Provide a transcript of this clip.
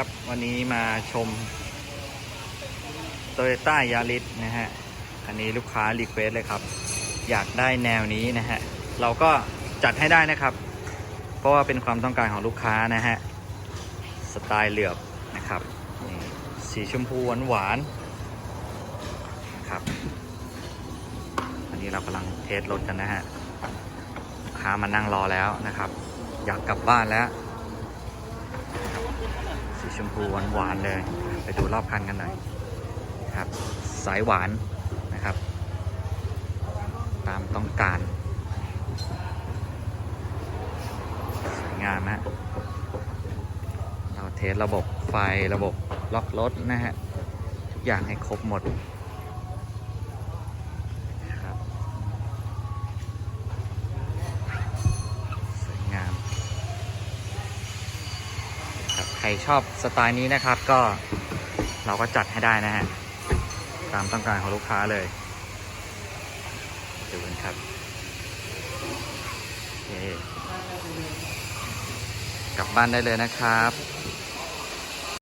ครับ วันนี้มาชม Toyota Yaris นะฮะ อันนี้ลูกค้ารีเควสเลยครับ อยากได้แนวนี้นะฮะ เราก็จัดให้ได้นะครับ เพราะว่าเป็นความต้องการของลูกค้านะฮะ สไตล์เหลือบนะครับ สีชมพูหวานหวานๆนะครับอันนี้เรากำลังเทสรถกันนะฮะ ลูกค้ามานั่งรอแล้วนะครับ อยากกลับบ้านแล้ว ชมพูหวานๆเลย ไปดูรอบคันกันหน่อยครับ สายหวานนะครับ ตามต้องการ สวยงามฮะเราเทสระบบไฟระบบล็อกรถนะฮะ ทุกอย่างให้ครบหมด ครับใครชอบสไตล์นี้นะครับก็เราก็จัดให้ได้นะฮะ ตามต้องการของลูกค้าเลยดูกันครับโอเคกลับบ้านได้เลยนะครับ